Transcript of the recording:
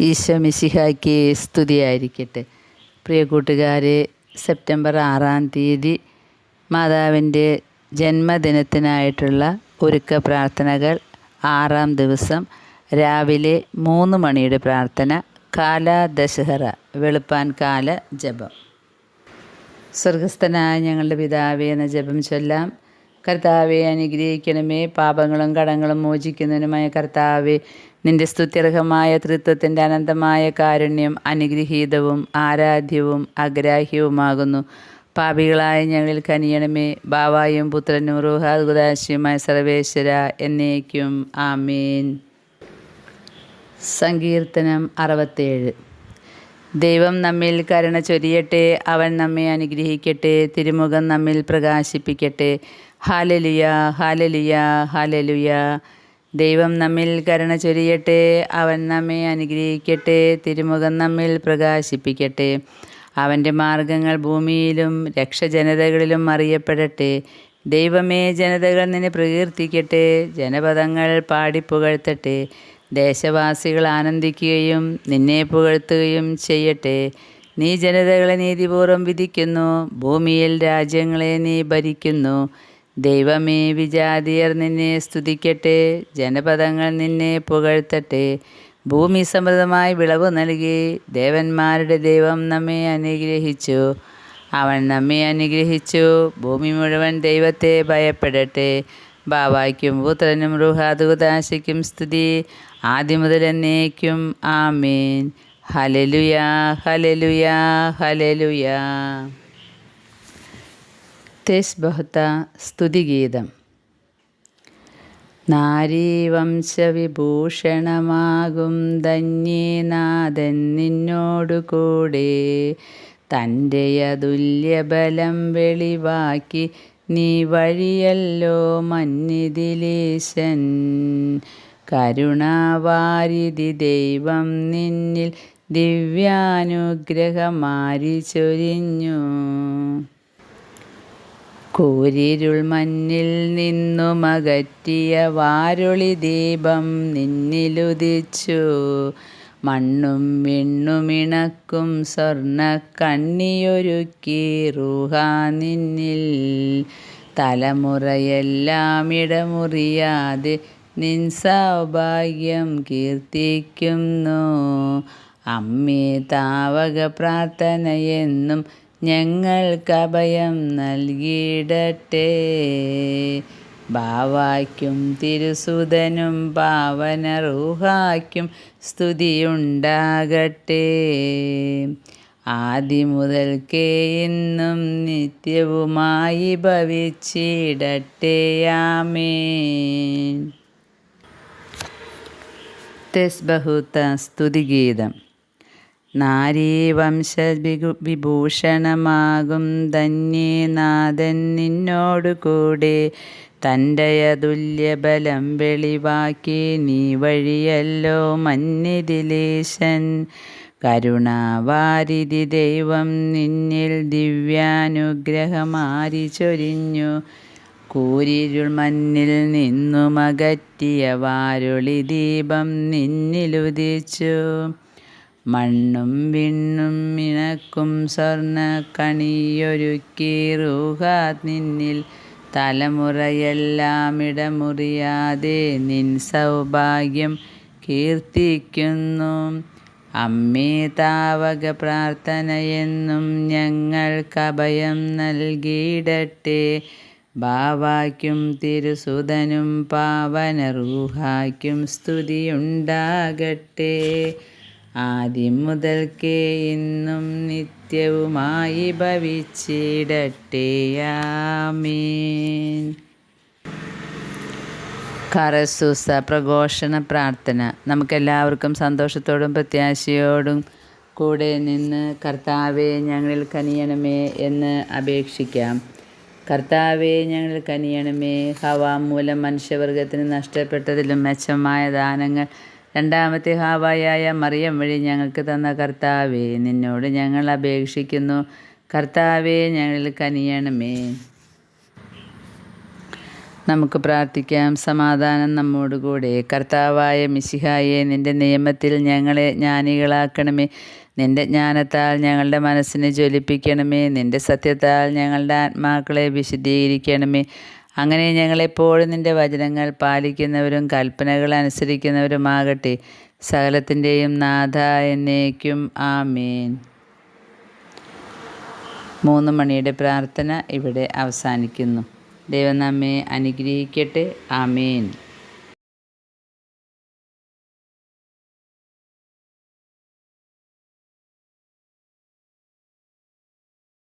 ഈശോ മിശിഹായ്ക്ക് സ്തുതിയായിരിക്കട്ടെ. പ്രിയ കൂട്ടുകാരെ സെപ്റ്റംബർ ആറാം തീയതി മാതാവിന്റെ ജന്മദിനത്തിനായിട്ടുള്ള ഒരുക്ക പ്രാർത്ഥനകൾ ആറാം ദിവസം രാവിലെ മൂന്ന് മണിയുടെ പ്രാർത്ഥന കാല ദശഹറ വെളുപ്പാൻ കാല ജപം. സ്വർഗസ്ഥനായ ഞങ്ങളുടെ പിതാവേ എന്ന ജപം ചൊല്ലാം കർത്താവെ അനുഗ്രഹിക്കണമേ പാപങ്ങളും കടങ്ങളും മോചിക്കുന്നതിനുമായ കർത്താവെ നിന്റെ സ്തുത്യർഹമായ തൃത്വത്തിന്റെ അനന്തമായ കാരുണ്യം അനുഗ്രഹീതവും ആരാധ്യവും അഗ്രാഹ്യവുമാകുന്നു പാപികളായ ഞങ്ങളിൽ കനിയണമേ. ബാവായും പുത്രനും റൂഹാദുദാശിയുമായ സർവേശ്വര എന്നേക്കും. ആമീൻ. സങ്കീർത്തനം അറുപത്തേഴ്. ദൈവം നമ്മിൽ കരുണ ചൊരിയട്ടെ. അവൻ നമ്മെ അനുഗ്രഹിക്കട്ടെ. തിരുമുഖം നമ്മിൽ പ്രകാശിപ്പിക്കട്ടെ. ഹാലലിയ ഹാലലിയ ഹാലലുയ. ദൈവം നമ്മിൽ കരുണ ചൊരിയട്ടെ. അവൻ നമ്മെ അനുഗ്രഹിക്കട്ടെ. തിരുമുഖം നമ്മിൽ പ്രകാശിപ്പിക്കട്ടെ. അവന്റെ മാർഗങ്ങൾ ഭൂമിയിലും രക്ഷജനതകളിലും അറിയപ്പെടട്ടെ. ദൈവമേ ജനതകൾ നിന്നെ പ്രകീർത്തിക്കട്ടെ. ജനപദങ്ങൾ പാടിപ്പുകഴ്ത്തട്ടെ ദേശവാസികൾ ആനന്ദിക്കുകയും നിന്നെ പുകഴ്ത്തുകയും ചെയ്യട്ടെ. നീ ജനതകളെ നീതിപൂർവം വിധിക്കുന്നു. ഭൂമിയിൽ രാജ്യങ്ങളെ നീ ഭരിക്കുന്നു. ദൈവമേ വിജാതിയർ നിന്നെ സ്തുതിക്കട്ടെ ജനപദങ്ങൾ നിന്നെ പുകഴ്ത്തട്ടെ. ഭൂമി സമൃദ്ധമായി വിളവ് നൽകി ദേവന്മാരുടെ ദൈവം നമ്മെ അനുഗ്രഹിച്ചു. അവൻ നമ്മെ അനുഗ്രഹിച്ചു. ഭൂമി മുഴുവൻ ദൈവത്തെ ഭയപ്പെടട്ടെ. ബാബായ്ക്കും പുത്രനും റുഹാദുദാശയ്ക്കും സ്തുതി. ആദ്യം മുതൽ എന്നേക്കും ആമീൻ. ഹലലുയാ ഹലലുയാ ഹലലുയാ തെസ് ബഹുത്ത സ്തുതിഗീതം. നാരീവംശവിഭൂഷണമാകും ധന്യനാഥൻ നിന്നോടു കൂടെ തന്റെ അതുല്യബലം വെളിവാക്കി നീ വഴിയല്ലോ മന്നിതിലേശൻ കരുണാവാരിധി ദൈവം നിന്നിൽ ദിവ്യാനുഗ്രഹമാരി ചൊരിഞ്ഞു. കൂരിരുൾ മഞ്ഞിൽ നിന്നുമകറ്റിയ വാരുളി ദീപം നിന്നിലുദിച്ചു. മണ്ണും വിണ്ണുമിണക്കും സ്വർണ കണ്ണിയൊരുക്കി റൂഹ നിന്നിൽ. തലമുറയെല്ലാം ഇടമുറിയാതെ നിൻ സൗഭാഗ്യം കീർത്തിക്കുന്നു. അമ്മേ താവക പ്രാർത്ഥനയെന്നും ഞങ്ങൾക്ക് അഭയം നൽകിയിടട്ടെ. ബാവായ്ക്കും തിരുസുതനും പാവന റൂഹായ്ക്കും സ്തുതിയുണ്ടാകട്ടെ. ആദ്യം മുതൽക്കേ ഇന്നും നിത്യവുമായി ഭവിച്ചിടട്ടെ. ആമേൻ. തെസ്ബഹുത്ത സ്തുതിഗീതം. നാരീവംശ വിഭൂഷണമാകും ധന്യേ നാഥൻ നിന്നോടു കൂടെ തന്റെ അതുല്യബലം വെളിവാക്കി നീ വഴിയല്ലോ മന്നിതിലേശൻ കരുണാവാരിധി ദൈവം നിന്നിൽ ദിവ്യാനുഗ്രഹമാരി ചൊരിഞ്ഞു. കൂരിരുൾ മഞ്ഞിൽ നിന്നുമകറ്റിയ വാരുളി ദീപം നിന്നിലുദിച്ചു. മണ്ണും വിണ്ണും മിണക്കും സ്വർണ കണിയൊരുക്കി റൂഹാത് നിന്നിൽ. തലമുറയെല്ലാം ഇടമുറിയാതെ നിൻ സൗഭാഗ്യം കീർത്തിക്കുന്നു. അമ്മേ താവക പ്രാർത്ഥനയെന്നും ഞങ്ങൾക്കഭയം നൽകിയിടട്ടെ. ബാവായ്ക്കും തിരുസുതനും പാവന റൂഹായ്ക്കും സ്തുതിയുണ്ടാകട്ടെ. ആദ്യം മുതൽക്കേ ഇന്നും നിത്യവുമായി ഭവിച്ചിടട്ടെ. ആമീൻ. കറസൂസ പ്രഘോഷണ പ്രാർത്ഥന. നമുക്കെല്ലാവർക്കും സന്തോഷത്തോടും പ്രത്യാശയോടും കൂടെ നിന്ന് കർത്താവെ ഞങ്ങളിൽ കനിയണമേ എന്ന് അപേക്ഷിക്കാം. കർത്താവെ ഞങ്ങൾ കനിയണമേ. ഹവാ മൂലം മനുഷ്യവർഗത്തിന് നഷ്ടപ്പെട്ടതിലും മെച്ചമായ ദാനങ്ങൾ രണ്ടാമത്തെ ഹാവായായ മറിയം വഴി ഞങ്ങൾക്ക് തന്ന കർത്താവെ നിന്നോട് ഞങ്ങൾ അപേക്ഷിക്കുന്നു. കർത്താവെ ഞങ്ങളിൽ കനിയണമേ. നമുക്ക് പ്രാർത്ഥിക്കാം. സമാധാനം നമ്മോടുകൂടെ. കർത്താവായ മിശിഹായെ നിന്റെ നിയമത്തിൽ ഞങ്ങളെ ജ്ഞാനികളാക്കണമേ. നിന്റെ ജ്ഞാനത്താൽ ഞങ്ങളുടെ മനസ്സിനെ ജ്വലിപ്പിക്കണമേ. നിന്റെ സത്യത്താൽ ഞങ്ങളുടെ ആത്മാക്കളെ വിശദീകരിക്കണമേ അങ്ങനെ ഞങ്ങളെപ്പോഴും നിന്റെ വചനങ്ങൾ പാലിക്കുന്നവരും കൽപ്പനകൾ അനുസരിക്കുന്നവരുമാകട്ടെ. സകലത്തിന്റെയും നാഥ എന്നേക്കും. ആമേൻ. മൂന്ന് മണിയുടെ പ്രാർത്ഥന ഇവിടെ അവസാനിക്കുന്നു. ദൈവം നമ്മെ അനുഗ്രഹിക്കട്ടെ. ആമേൻ.